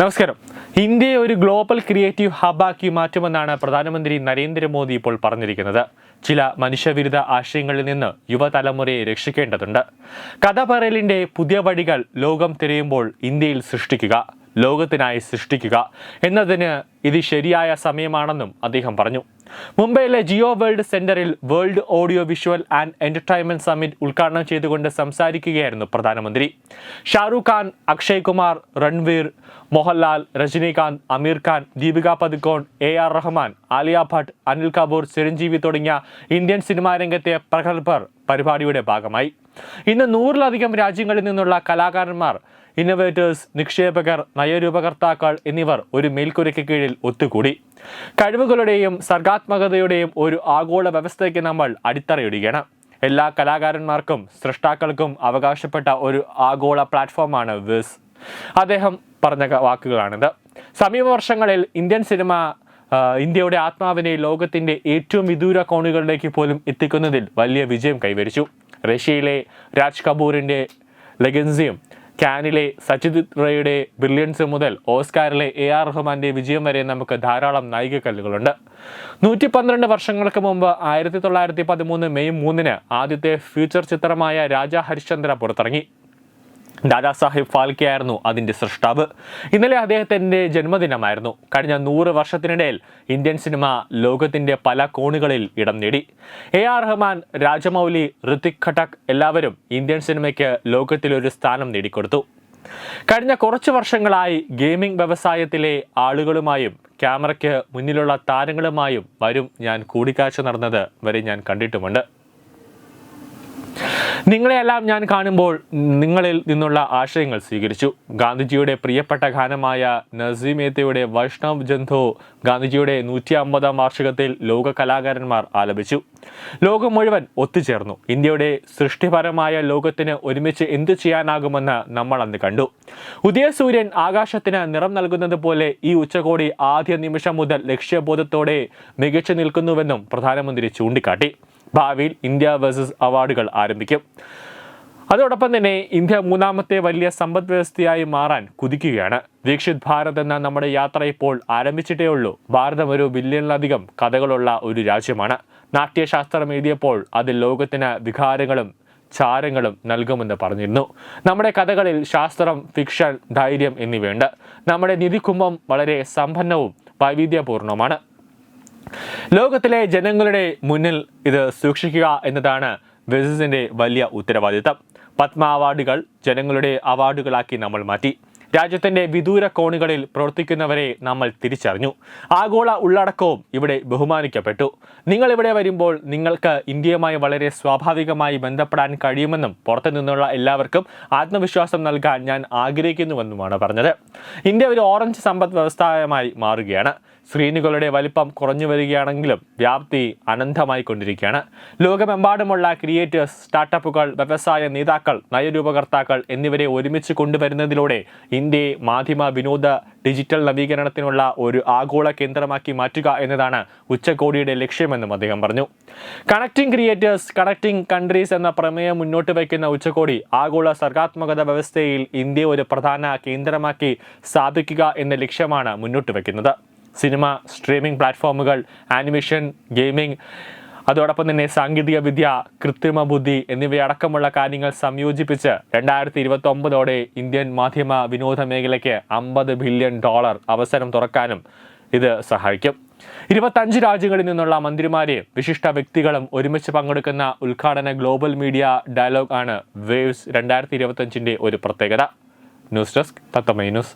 നമസ്കാരം. ഇന്ത്യയെ ഒരു ഗ്ലോബൽ ക്രിയേറ്റീവ് ഹബാക്കി മാറ്റുമെന്നാണ് പ്രധാനമന്ത്രി നരേന്ദ്രമോദി ഇപ്പോൾ പറഞ്ഞിരിക്കുന്നത്. ചില മനുഷ്യവിരുദ്ധ ആശയങ്ങളിൽ നിന്ന് യുവതലമുറയെ രക്ഷിക്കേണ്ടതുണ്ട്. കഥ പറയലിന്റെ പുതിയ വഴികൾ ലോകം തിരയുമ്പോൾ ഇന്ത്യയിൽ സൃഷ്ടിക്കുക. ലോകത്തിനായി സൃഷ്ടിക്കുക എന്നതിന് ഇത് ശരിയായ സമയമാണെന്നും അദ്ദേഹം പറഞ്ഞു. മുംബൈയിലെ ജിയോ വേൾഡ് സെന്ററിൽ world audio visual and entertainment summit ഉദ്ഘാടനം ചെയ്തുകൊണ്ട് സംസാരിക്കുകയായിരുന്നു പ്രധാനമന്ത്രി. ഷാറൂഖ് ഖാൻ അക്ഷയ് കുമാർ രൺവീർ മോഹൻലാൽ രജനീകാന്ത് അമീർ ഖാൻ ദീപിക പതുക്കോൺ എ ആർ റഹ്മാൻ ആലിയ ഭട്ട് അനിൽ കപൂർ ചിരഞ്ജീവി തുടങ്ങിയ ഇന്ത്യൻ സിനിമാ രംഗത്തെ പ്രഗത്ഭർ പരിപാടിയുടെ ഭാഗമായി. ഇന്ന് നൂറിലധികം രാജ്യങ്ങളിൽ നിന്നുള്ള കലാകാരന്മാർ ഇന്നോവേറ്റേഴ്സ് നിക്ഷേപകർ നയരൂപകർത്താക്കൾ എന്നിവർ ഒരു മേൽക്കുരയ്ക്ക് കീഴിൽ ഒത്തുകൂടി. കഴിവുകളുടെയും സർഗാത്മകതയുടെയും ഒരു ആഗോള വ്യവസ്ഥയ്ക്ക് നമ്മൾ അടിത്തറയിടുകയാണ്. എല്ലാ കലാകാരന്മാർക്കും സൃഷ്ടാക്കൾക്കും അവകാശപ്പെട്ട ഒരു ആഗോള പ്ലാറ്റ്ഫോമാണ് വിസ് അദ്ദേഹം പറഞ്ഞ വാക്കുകളാണിത്. സമീപ വർഷങ്ങളിൽ ഇന്ത്യൻ സിനിമ ഇന്ത്യയുടെ ആത്മാവിനെ ലോകത്തിന്റെ ഏറ്റവും വിദൂര കോണുകളിലേക്ക് പോലും എത്തിക്കുന്നതിൽ വലിയ വിജയം കൈവരിച്ചു. റഷ്യയിലെ രാജ് കപൂറിന്റെ ലെഗൻസിയും കാനിലെ സച്ചിത് റയുടെ ബ്രില്യൻസ് മുതൽ ഓസ്കാറിലെ എ ആർ റഹ്മാന്റെ വിജയം വരെ നമുക്ക് ധാരാളം നായികക്കല്ലുകളുണ്ട് നൂറ്റി പന്ത്രണ്ട് വർഷങ്ങൾക്ക് മുമ്പ് ആയിരത്തി തൊള്ളായിരത്തി പതിമൂന്ന് മെയ് മൂന്നിന് ആദ്യത്തെ ഫ്യൂച്ചർ ചിത്രമായ രാജ ഹരിശ്ചന്ദ്ര പുറത്തിറങ്ങി. ദാദാസാഹിബ് ഫാൽക്കെ ആയിരുന്നു അതിന്റെ സൃഷ്ടാവ്. ഇന്നലെ അദ്ദേഹത്തിന്റെ ജന്മദിനമായിരുന്നു. കഴിഞ്ഞ നൂറ് വർഷത്തിനിടയിൽ ഇന്ത്യൻ സിനിമ ലോകത്തിന്റെ പല കോണുകളിൽ ഇടം നേടി. എ ആർ റഹ്മാൻ രാജമൗലി ഋതിക് ഘട്ടക് എല്ലാവരും ഇന്ത്യൻ സിനിമയ്ക്ക് ലോകത്തിലൊരു സ്ഥാനം നേടിക്കൊടുത്തു. കഴിഞ്ഞ കുറച്ച് വർഷങ്ങളായി ഗെയിമിംഗ് വ്യവസായത്തിലെ ആളുകളുമായും ക്യാമറയ്ക്ക് മുന്നിലുള്ള താരങ്ങളുമായും വരും ഞാൻ കൂടിക്കാഴ്ച നടന്നത് വരെ ഞാൻ കണ്ടിട്ടുമുണ്ട്. നിങ്ങളെയെല്ലാം ഞാൻ കാണുമ്പോൾ നിങ്ങളിൽ നിന്നുള്ള ആശയങ്ങൾ സ്വീകരിച്ചു. ഗാന്ധിജിയുടെ പ്രിയപ്പെട്ട ഗാനമായ നസീമേത്തയുടെ വൈഷ്ണവ് ജന്ധോ ഗാന്ധിജിയുടെ നൂറ്റി അമ്പതാം വാർഷികത്തിൽ ലോക കലാകാരന്മാർ ആലപിച്ചു. ലോകം മുഴുവൻ ഒത്തുചേർന്നു. ഇന്ത്യയുടെ സൃഷ്ടിപരമായ ലോകത്തിന് ഒരുമിച്ച് എന്തു ചെയ്യാനാകുമെന്ന് നമ്മൾ അന്ന് കണ്ടു. ഉദയസൂര്യൻ ആകാശത്തിന് നിറം നൽകുന്നത് പോലെ ഈ ഉച്ചകോടി ആദ്യ നിമിഷം മുതൽ ലക്ഷ്യബോധത്തോടെ മികച്ചു നിൽക്കുന്നുവെന്നും പ്രധാനമന്ത്രി ചൂണ്ടിക്കാട്ടി. ഭാവിയിൽ ഇന്ത്യ വേഴ്സസ് അവാർഡുകൾ ആരംഭിക്കും. അതോടൊപ്പം തന്നെ ഇന്ത്യ മൂന്നാമത്തെ വലിയ സമ്പദ് വ്യവസ്ഥയായി മാറാൻ കുതിക്കുകയാണ്. ദീക്ഷിത് ഭാരത് എന്ന നമ്മുടെ യാത്ര ഇപ്പോൾ ആരംഭിച്ചിട്ടേ ഉള്ളൂ. ഭാരതം ഒരു ബില്യണിലധികം കഥകളുള്ള ഒരു രാജ്യമാണ്. നാട്യശാസ്ത്രം എഴുതിയപ്പോൾ അത് ലോകത്തിന് വികാരങ്ങളും ചാരങ്ങളും നൽകുമെന്ന് പറഞ്ഞിരുന്നു. നമ്മുടെ കഥകളിൽ ശാസ്ത്രം ഫിക്ഷൻ ധൈര്യം എന്നിവയുണ്ട്. നമ്മുടെ നിധികുംഭം വളരെ സമ്പന്നവും വൈവിധ്യപൂർണവുമാണ്. ലോകത്തിലെ ജനങ്ങളുടെ മുന്നിൽ ഇത് സൂക്ഷിക്കുക എന്നതാണ് വെസസിന്റെ വലിയ ഉത്തരവാദിത്തം. പത്മ അവാർഡുകൾ ജനങ്ങളുടെ അവാർഡുകളാക്കി നമ്മൾ മാറ്റി. രാജ്യത്തിന്റെ വിദൂര കോണുകളിൽ പ്രവർത്തിക്കുന്നവരെ നമ്മൾ തിരിച്ചറിഞ്ഞു. ആഗോള ഉള്ളടക്കവും ഇവിടെ ബഹുമാനിക്കപ്പെട്ടു. നിങ്ങൾ ഇവിടെ വരുമ്പോൾ നിങ്ങൾക്ക് ഇന്ത്യയുമായി വളരെ സ്വാഭാവികമായി ബന്ധപ്പെടാൻ കഴിയുമെന്നും പുറത്തു നിന്നുള്ള എല്ലാവർക്കും ആത്മവിശ്വാസം നൽകാൻ ഞാൻ ആഗ്രഹിക്കുന്നുവെന്നുമാണ് പറഞ്ഞത്. ഇന്ത്യ ഒരു ഓറഞ്ച് സമ്പദ് വ്യവസായമായി മാറുകയാണ്. സ്ക്രീനുകളുടെ വലിപ്പം കുറഞ്ഞു വരികയാണെങ്കിലും വ്യാപ്തി അനന്തമായി കൊണ്ടിരിക്കുകയാണ്. ലോകമെമ്പാടുമുള്ള ക്രിയേറ്റേഴ്സ് സ്റ്റാർട്ടപ്പുകൾ വ്യവസായ നേതാക്കൾ നയരൂപകർത്താക്കൾ എന്നിവരെ ഒരുമിച്ച് കൊണ്ടുവരുന്നതിലൂടെ ഇന്ത്യയെ മാധ്യമ വിനോദ ഡിജിറ്റൽ നവീകരണത്തിനുള്ള ഒരു ആഗോള കേന്ദ്രമാക്കി മാറ്റുക എന്നതാണ് ഉച്ചകോടിയുടെ ലക്ഷ്യമെന്നും അദ്ദേഹം പറഞ്ഞു. കണക്ടിംഗ് ക്രിയേറ്റേഴ്സ് കണക്ടിംഗ് കൺട്രീസ് എന്ന പ്രമേയം മുന്നോട്ട് വയ്ക്കുന്ന ഉച്ചകോടി ആഗോള സർഗാത്മകത വ്യവസ്ഥയിൽ ഇന്ത്യ ഒരു പ്രധാന കേന്ദ്രമാക്കി സ്ഥാപിക്കുക എന്ന ലക്ഷ്യമാണ് മുന്നോട്ട് വയ്ക്കുന്നത്. സിനിമ സ്ട്രീമിംഗ് പ്ലാറ്റ്ഫോമുകൾ ആനിമേഷൻ ഗെയിമിംഗ് അതോടൊപ്പം തന്നെ സാങ്കേതിക വിദ്യ കൃത്രിമ ബുദ്ധി എന്നിവയടക്കമുള്ള കാര്യങ്ങൾ സംയോജിപ്പിച്ച് രണ്ടായിരത്തി ഇരുപത്തി ഒമ്പതോടെ ഇന്ത്യൻ മാധ്യമ വിനോദ മേഖലയ്ക്ക് അമ്പത് ബില്യൺ ഡോളർ അവസരം തുറക്കാനും ഇത് സഹായിക്കും. ഇരുപത്തഞ്ച് രാജ്യങ്ങളിൽ നിന്നുള്ള മന്ത്രിമാരെയും വിശിഷ്ട വ്യക്തികളും ഒരുമിച്ച് പങ്കെടുക്കുന്ന ഉദ്ഘാടന ഗ്ലോബൽ മീഡിയ ഡയലോഗ് ആണ് വേവ്സ് രണ്ടായിരത്തി ഇരുപത്തഞ്ചിന്റെ ഒരു പ്രത്യേകത. ന്യൂസ് ഡെസ്ക് തത്തമൈ ന്യൂസ്.